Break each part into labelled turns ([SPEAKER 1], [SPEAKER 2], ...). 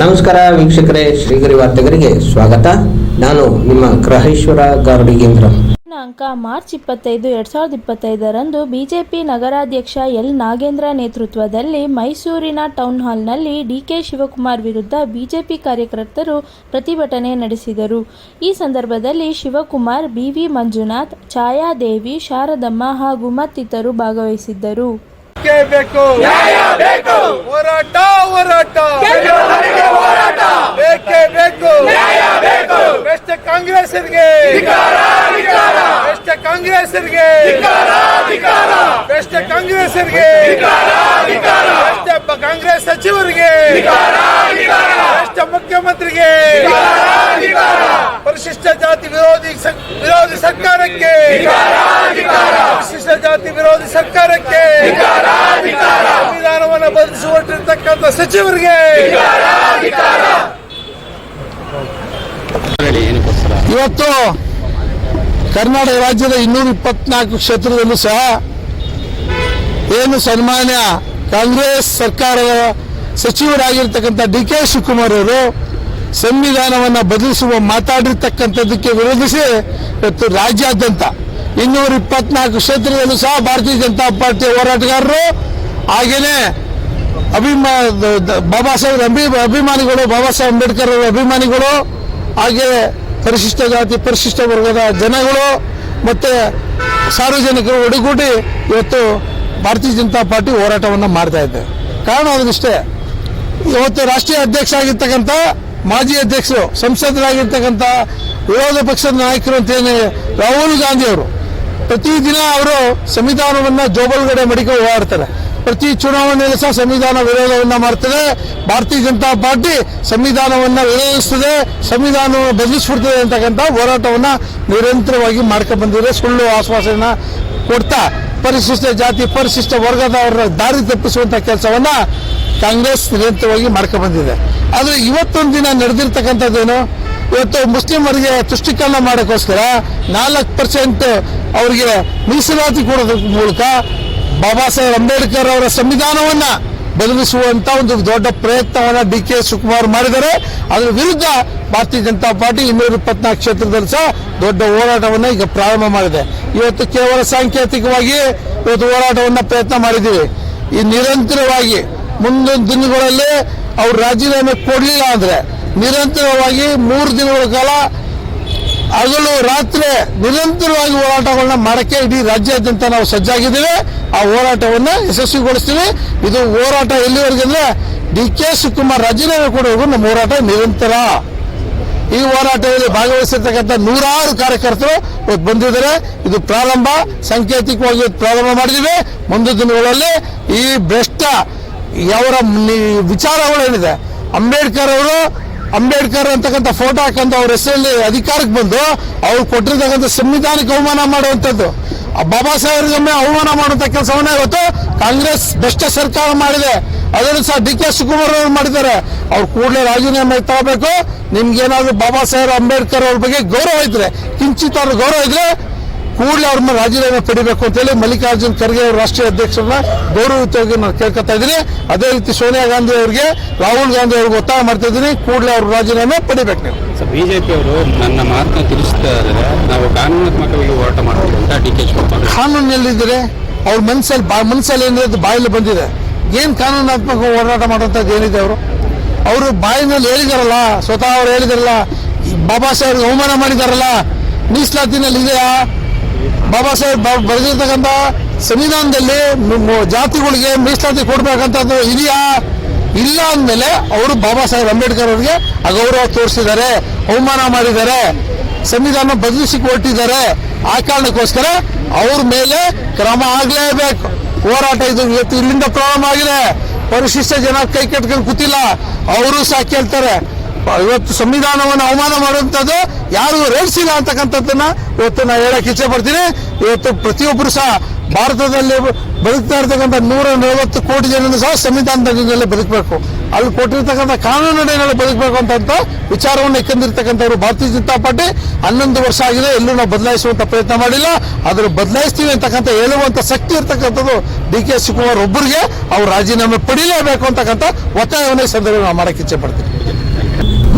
[SPEAKER 1] ನಮಸ್ಕಾರ ವೀಕ್ಷಕರೇ, ಶ್ರೀಗರಿ ವಾರ್ತೆಗರಿಗೆ ಸ್ವಾಗತ. ನಾನು ನಿಮ್ಮ ಗ್ರಹೇಶ್ವರ ಗಾರ್ಡಿಗೇಂದ್ರ
[SPEAKER 2] ದಿನಾಂಕ ಮಾರ್ಚ್ ಇಪ್ಪತ್ತೈದು, ಎರಡು ಸಾವಿರದ ಇಪ್ಪತ್ತೈದರಂದು ಬಿಜೆಪಿ ನಗರಾಧ್ಯಕ್ಷ ಎಲ್ ನಾಗೇಂದ್ರ ನೇತೃತ್ವದಲ್ಲಿ ಮೈಸೂರಿನ ಟೌನ್ ಹಾಲ್ನಲ್ಲಿ ಡಿಕೆ ಶಿವಕುಮಾರ್ ವಿರುದ್ಧ ಬಿಜೆಪಿ ಕಾರ್ಯಕರ್ತರು ಪ್ರತಿಭಟನೆ ನಡೆಸಿದರು. ಈ ಸಂದರ್ಭದಲ್ಲಿ ಶಿವಕುಮಾರ್ ಬಿವಿ ಮಂಜುನಾಥ್, ಛಾಯಾದೇವಿ, ಶಾರದಮ್ಮ ಹಾಗೂ ಮತ್ತಿತರರು ಭಾಗವಹಿಸಿದ್ದರು.
[SPEAKER 3] ಬೇಕೇ ಬೇಕು ನ್ಯಾಯ ಬೇಕು ಹೋರಾಟ ಹೋರಾಟ ಹೋರಾಟ ಬೇಕೇ ಬೇಕು ನ್ಯಾಯ ಬೇಕು ಬೆಸ್ಟ್ ಕಾಂಗ್ರೆಸ್ಗೆ ಬೆಸ್ಟ್ ಕಾಂಗ್ರೆಸ್ಗೆ ಬೆಸ್ಟ್ ಕಾಂಗ್ರೆಸ್ಗೆ ಬೆಸ್ಟ್ ಕಾಂಗ್ರೆಸ್ ಸಚಿವರಿಗೆ ಬೆಸ್ಟ್ ಮುಖ್ಯಮಂತ್ರಿಗೆ ಪರಿಶಿಷ್ಟ ಜಾತಿ ವಿರೋಧಿ ಸರ್- ವಿರೋಧಿ ಸರ್ಕಾರಕ್ಕೆ ಸಚಿವರಿಗೆ
[SPEAKER 4] ಇವತ್ತು ಕರ್ನಾಟಕ ರಾಜ್ಯದ ಇನ್ನೂರ ಇಪ್ಪತ್ನಾಲ್ಕು ಕ್ಷೇತ್ರದಲ್ಲೂ ಸಹ ಏನು ಸನ್ಮಾನ್ಯ ಕಾಂಗ್ರೆಸ್ ಸರ್ಕಾರದ ಸಚಿವರಾಗಿರ್ತಕ್ಕಂಥ ಡಿ ಕೆ ಶಿವಕುಮಾರ್ ಅವರು ಸಂವಿಧಾನವನ್ನು ಬದಲಿಸುವ ಮಾತಾಡಿರ್ತಕ್ಕಂಥದ್ದಕ್ಕೆ ವಿರೋಧಿಸಿ ಇವತ್ತು ರಾಜ್ಯಾದ್ಯಂತ ಇನ್ನೂರ ಇಪ್ಪತ್ನಾಲ್ಕು ಕ್ಷೇತ್ರದಲ್ಲೂ ಸಹ ಭಾರತೀಯ ಜನತಾ ಪಾರ್ಟಿ ಹೋರಾಟಗಾರರು ಹಾಗೇನೆ ಅಭಿಮಾ ಬಾಬಾ ಸಾಹೇಬ್ ಅಂಬಿ, ಅಭಿಮಾನಿಗಳು, ಬಾಬಾ ಸಾಹೇಬ್ ಅಂಬೇಡ್ಕರ್ ಅವರ ಅಭಿಮಾನಿಗಳು, ಹಾಗೆ ಪರಿಶಿಷ್ಟ ಜಾತಿ, ಪರಿಶಿಷ್ಟ ವರ್ಗದ ಜನಗಳು, ಮತ್ತೆ ಸಾರ್ವಜನಿಕರು ಒಡಗೂಡಿ ಇವತ್ತು ಭಾರತೀಯ ಜನತಾ ಪಾರ್ಟಿ ಹೋರಾಟವನ್ನು ಮಾಡ್ತಾ ಇದೆ. ಕಾರಣ ಅದನ್ನಿಷ್ಟೇ ಇವತ್ತು ರಾಷ್ಟ್ರೀಯ ಅಧ್ಯಕ್ಷ ಆಗಿರ್ತಕ್ಕಂಥ ಮಾಜಿ ಅಧ್ಯಕ್ಷರು, ಸಂಸದರಾಗಿರ್ತಕ್ಕಂಥ ವಿರೋಧ ಪಕ್ಷದ ನಾಯಕರು ಅಂತ ಏನು ರಾಹುಲ್ ಗಾಂಧಿ ಅವರು, ಪ್ರತಿದಿನ ಅವರು ಸಂವಿಧಾನವನ್ನು ಜೋಬಲ್ಗಡೆ ಮಡಿಕೊಂಡು ಓಡಾಡ್ತಾರೆ. ಪ್ರತಿ ಚುನಾವಣೆಯಲ್ಲಿ ಸಹ ಸಂವಿಧಾನ ವಿರೋಧವನ್ನು ಮಾಡ್ತದೆ. ಭಾರತೀಯ ಜನತಾ ಪಾರ್ಟಿ ಸಂವಿಧಾನವನ್ನು ವಿರೋಧಿಸ್ತದೆ. ಸಂವಿಧಾನವನ್ನು ಬದಲಿಸ್ಬಿಡ್ತದೆ ಅಂತಕ್ಕಂಥ ಹೋರಾಟವನ್ನು ನಿರಂತರವಾಗಿ ಮಾಡ್ಕೊಂಡು ಬಂದಿದೆ. ಸುಳ್ಳು ಆಶ್ವಾಸನ ಕೊಡ್ತಾ ಪರಿಶಿಷ್ಟ ಜಾತಿ, ಪರಿಶಿಷ್ಟ ವರ್ಗದವರ ದಾರಿ ತಪ್ಪಿಸುವಂಥ ಕೆಲಸವನ್ನ ಕಾಂಗ್ರೆಸ್ ನಿರಂತರವಾಗಿ ಮಾಡ್ಕೊಂಡು ಬಂದಿದೆ. ಆದ್ರೆ ಇವತ್ತೊಂದು ದಿನ ನಡೆದಿರ್ತಕ್ಕಂಥದ್ದೇನು ಇವತ್ತು ಮುಸ್ಲಿಮರಿಗೆ ತುಷ್ಟೀಕರಣ ಮಾಡೋಕ್ಕೋಸ್ಕರ ನಾಲ್ಕು ಪರ್ಸೆಂಟ್ ಅವರಿಗೆ ಮೀಸಲಾತಿ ಕೊಡೋದ್ರ ಮೂಲಕ ಬಾಬಾ ಸಾಹೇಬ್ ಅಂಬೇಡ್ಕರ್ ಅವರ ಸಂವಿಧಾನವನ್ನ ಬದಲಿಸುವಂತ ಒಂದು ದೊಡ್ಡ ಪ್ರಯತ್ನವನ್ನ ಡಿ ಕೆ ಶಿವಕುಮಾರ್ ಮಾಡಿದ್ದಾರೆ. ಅದರ ವಿರುದ್ಧ ಭಾರತೀಯ ಜನತಾ ಪಾರ್ಟಿ ಇನ್ನೂರ ಇಪ್ಪತ್ನಾಲ್ಕು ಕ್ಷೇತ್ರದಲ್ಲಿ ಸಹ ದೊಡ್ಡ ಹೋರಾಟವನ್ನ ಈಗ ಪ್ರಾರಂಭ ಮಾಡಿದೆ. ಇವತ್ತು ಕೇವಲ ಸಾಂಕೇತಿಕವಾಗಿ ಇವತ್ತು ಹೋರಾಟವನ್ನ ಪ್ರಯತ್ನ ಮಾಡಿದ್ದೀವಿ. ಈ ನಿರಂತರವಾಗಿ ಮುಂದಿನ ದಿನಗಳಲ್ಲಿ ಅವ್ರು ರಾಜೀನಾಮೆ ಕೊಡಲಿಲ್ಲ ಅಂದ್ರೆ ನಿರಂತರವಾಗಿ ಮೂರು ದಿನಗಳ ಕಾಲ ಹಗಲು ರಾತ್ರಿ ನಿರಂತರವಾಗಿ ಹೋರಾಟಗಳನ್ನ ಮಾಡಕ್ಕೆ ಇಡೀ ರಾಜ್ಯಾದ್ಯಂತ ನಾವು ಸಜ್ಜಾಗಿದ್ದೇವೆ. ಆ ಹೋರಾಟವನ್ನ ಯಶಸ್ವಿಗೊಳಿಸ್ತೀವಿ. ಇದು ಹೋರಾಟ ಎಲ್ಲಿವರೆಗೆ ಅಂದರೆ ಡಿ ಕೆ ಶಿವಕುಮಾರ್ ರಾಜೀನಾಮೆ ಕೊಡೋವರೆಗೂ ನಮ್ಮ ಹೋರಾಟ ನಿರಂತರ. ಈ ಹೋರಾಟದಲ್ಲಿ ಭಾಗವಹಿಸಿರ್ತಕ್ಕಂಥ ನೂರಾರು ಕಾರ್ಯಕರ್ತರು ಬಂದಿದ್ದಾರೆ. ಇದು ಪ್ರಾರಂಭ. ಸಾಂಕೇತಿಕವಾಗಿ ಪ್ರಾರಂಭ ಮಾಡಿದ್ದೀವಿ. ಮುಂದಿನ ದಿನಗಳಲ್ಲಿ ಈ ಭ್ರಷ್ಟ ಅವರ ವಿಚಾರಗಳೇನಿದೆ ಅಂಬೇಡ್ಕರ್ ಅವರು, ಅಂಬೇಡ್ಕರ್ ಅಂತಕ್ಕಂಥ ಫೋಟೋ ಹಾಕಂತ ಅವ್ರ ಹೆಸರಲ್ಲಿ ಅಧಿಕಾರಕ್ಕೆ ಬಂದು ಅವ್ರು ಕೊಟ್ಟಿರ್ತಕ್ಕಂಥ ಸಂವಿಧಾನಕ್ಕೆ ಅವಮಾನ ಮಾಡುವಂಥದ್ದು. ಬಾಬಾ ಸಾಹೇಬ್ರಿಗೊಮ್ಮೆ ಅವಮಾನ ಮಾಡುವಂತ ಕೆಲಸವನ್ನ ಇವತ್ತು ಕಾಂಗ್ರೆಸ್ ಭ್ರಷ್ಟ ಸರ್ಕಾರ ಮಾಡಿದೆ. ಅದನ್ನು ಸಹ ಡಿ ಕೆ ಶಿವಕುಮಾರ್ ಅವರು ಮಾಡಿದ್ದಾರೆ. ಅವ್ರು ಕೂಡಲೇ ರಾಜೀನಾಮೆ ತಗೋಬೇಕು. ನಿಮ್ಗೇನಾದ್ರೂ ಬಾಬಾ ಸಾಹೇಬ್ ಅಂಬೇಡ್ಕರ್ ಅವ್ರ ಬಗ್ಗೆ ಗೌರವ ಇದ್ರೆ, ಕಿಂಚಿತ್ ಅವ್ರ ಗೌರವ ಇದ್ರೆ ಕೂಡಲೇ ಅವ್ರನ್ನ ರಾಜೀನಾಮೆ ಪಡಿಬೇಕು ಅಂತೇಳಿ ಮಲ್ಲಿಕಾರ್ಜುನ್ ಖರ್ಗೆ ಅವರು ರಾಷ್ಟ್ರೀಯ ಅಧ್ಯಕ್ಷರನ್ನ ಗೌರವಯುತವಾಗಿ ನಾನು ಕೇಳ್ಕೊತಾ ಇದ್ದೀನಿ. ಅದೇ ರೀತಿ ಸೋನಿಯಾ ಗಾಂಧಿ ಅವರಿಗೆ ರಾಹುಲ್ ಗಾಂಧಿ ಅವ್ರಿಗೆ ಒತ್ತಾಯ ಮಾಡ್ತಾ ಇದ್ದೀನಿ. ಕೂಡಲೇ ಅವ್ರ ರಾಜೀನಾಮೆ ಪಡಿಬೇಕು ನೀವು.
[SPEAKER 5] ಬಿಜೆಪಿ ಅವರು ನನ್ನ ಮಾತನ್ನ ತಿಳಿಸ್ತಾ ಇದ್ದಾರೆ. ನಾವು ಕಾನೂನಾತ್ಮಕವಾಗಿ ಹೋರಾಟ ಮಾಡ್ತೀವಿ ಅಂತ ಡಿ ಕೆ ಶಿವಕುಮಾರ್
[SPEAKER 4] ಕಾನೂನಿನಲ್ಲಿದ್ದಾರೆ ಅವ್ರ ಮನಸ್ಸಲ್ಲಿ ಬಾ ಮನಸ್ಸಲ್ಲಿ ಏನಿದೆ ಬಾಯಲ್ಲಿ ಬಂದಿದೆ. ಏನ್ ಕಾನೂನಾತ್ಮಕ ಹೋರಾಟ ಮಾಡುವಂಥದ್ದು ಏನಿದೆ ಅವರು? ಅವರು ಬಾಯಿನಲ್ಲಿ ಹೇಳಿದಾರಲ್ಲ ಸ್ವತಃ ಅವ್ರು ಹೇಳಿದಾರಲ್ಲ ಬಾಬಾ ಸಾಹೇಬ್ ಅವಮಾನ ಮಾಡಿದಾರಲ್ಲ ಮೀಸಲಾತಿನಲ್ಲಿ ಇದೆಯಾ? ಬಾಬಾ ಸಾಹೇಬ್ ಬರೆದಿರ್ತಕ್ಕಂಥ ಸಂವಿಧಾನದಲ್ಲಿ ಜಾತಿಗಳಿಗೆ ಮೀಸಲಾತಿ ಕೊಡ್ಬೇಕಂತದ್ದು ಇದೆಯಾ? ಇಲ್ಲ ಅಂದಮೇಲೆ ಅವರು ಬಾಬಾ ಸಾಹೇಬ್ ಅಂಬೇಡ್ಕರ್ ಅವರಿಗೆ ಅಗೌರವ ತೋರಿಸಿದ್ದಾರೆ, ಅವಮಾನ ಮಾಡಿದ್ದಾರೆ, ಸಂವಿಧಾನ ಬದಲಿಸಿ ಕೊಟ್ಟಿದ್ದಾರೆ. ಆ ಕಾರಣಕ್ಕೋಸ್ಕರ ಅವ್ರ ಮೇಲೆ ಕ್ರಮ ಆಗಲೇಬೇಕು. ಹೋರಾಟ ಇದು ಇವತ್ತು ಇಲ್ಲಿಂದ ಪ್ರಾರಂಭ ಆಗಿದೆ. ಪರಿಶಿಷ್ಟ ಜನ ಕೈ ಕಟ್ಕೊಂಡು ಕೂತಿಲ್ಲ. ಅವರು ಸಹ ಕೇಳ್ತಾರೆ ಇವತ್ತು ಸಂವಿಧಾನವನ್ನು ಅವಮಾನ ಮಾಡುವಂಥದ್ದು ಯಾರು ರೇಡಿಸಿಲ್ಲ ಅಂತಕ್ಕಂಥದ್ದನ್ನ ಇವತ್ತು ನಾನು ಹೇಳಕ್ಕೆ ಇಚ್ಛೆ ಪಡ್ತೀನಿ. ಇವತ್ತು ಪ್ರತಿಯೊಬ್ಬರು ಸಹ ಭಾರತದಲ್ಲಿ ಬದುಕ್ತಾ ಇರ್ತಕ್ಕಂಥ ನೂರ ನಲವತ್ತು ಕೋಟಿ ಜನರು ಸಹ ಸಂವಿಧಾನದ ಬದುಕಬೇಕು. ಅಲ್ಲಿ ಕೊಟ್ಟಿರ್ತಕ್ಕಂಥ ಕಾನೂನು ಅಡಿಯಲ್ಲಿ ಬದುಕಬೇಕು ಅಂತ ವಿಚಾರವನ್ನು ಇಕ್ಕಂದಿರ್ತಕ್ಕಂಥವ್ರು ಭಾರತೀಯ ಜನತಾ ಪಾರ್ಟಿ ಹನ್ನೊಂದು ವರ್ಷ ಆಗಿದೆ, ಎಲ್ಲೂ ನಾವು ಬದಲಾಯಿಸುವಂತ ಪ್ರಯತ್ನ ಮಾಡಿಲ್ಲ. ಆದ್ರೆ ಬದಲಾಯಿಸ್ತೀವಿ ಅಂತಕ್ಕಂಥ ಹೇಳುವಂತ ಶಕ್ತಿ ಇರ್ತಕ್ಕಂಥದ್ದು ಡಿ ಕೆ ಶಿವಕುಮಾರ್ ಒಬ್ಬರಿಗೆ ಅವ್ರು ರಾಜೀನಾಮೆ ಪಡಿಲೇಬೇಕು ಅಂತಕ್ಕಂಥ ಒತ್ತಾಯವನ್ನು ಈ ಸಂದರ್ಭ ನಾವು ಮಾಡಕ್ಕೆ ಇಚ್ಛೆ ಪಡ್ತೀವಿ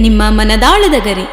[SPEAKER 6] ನಿಮ್ಮ ಮನದಾಳದ ಗರಿ.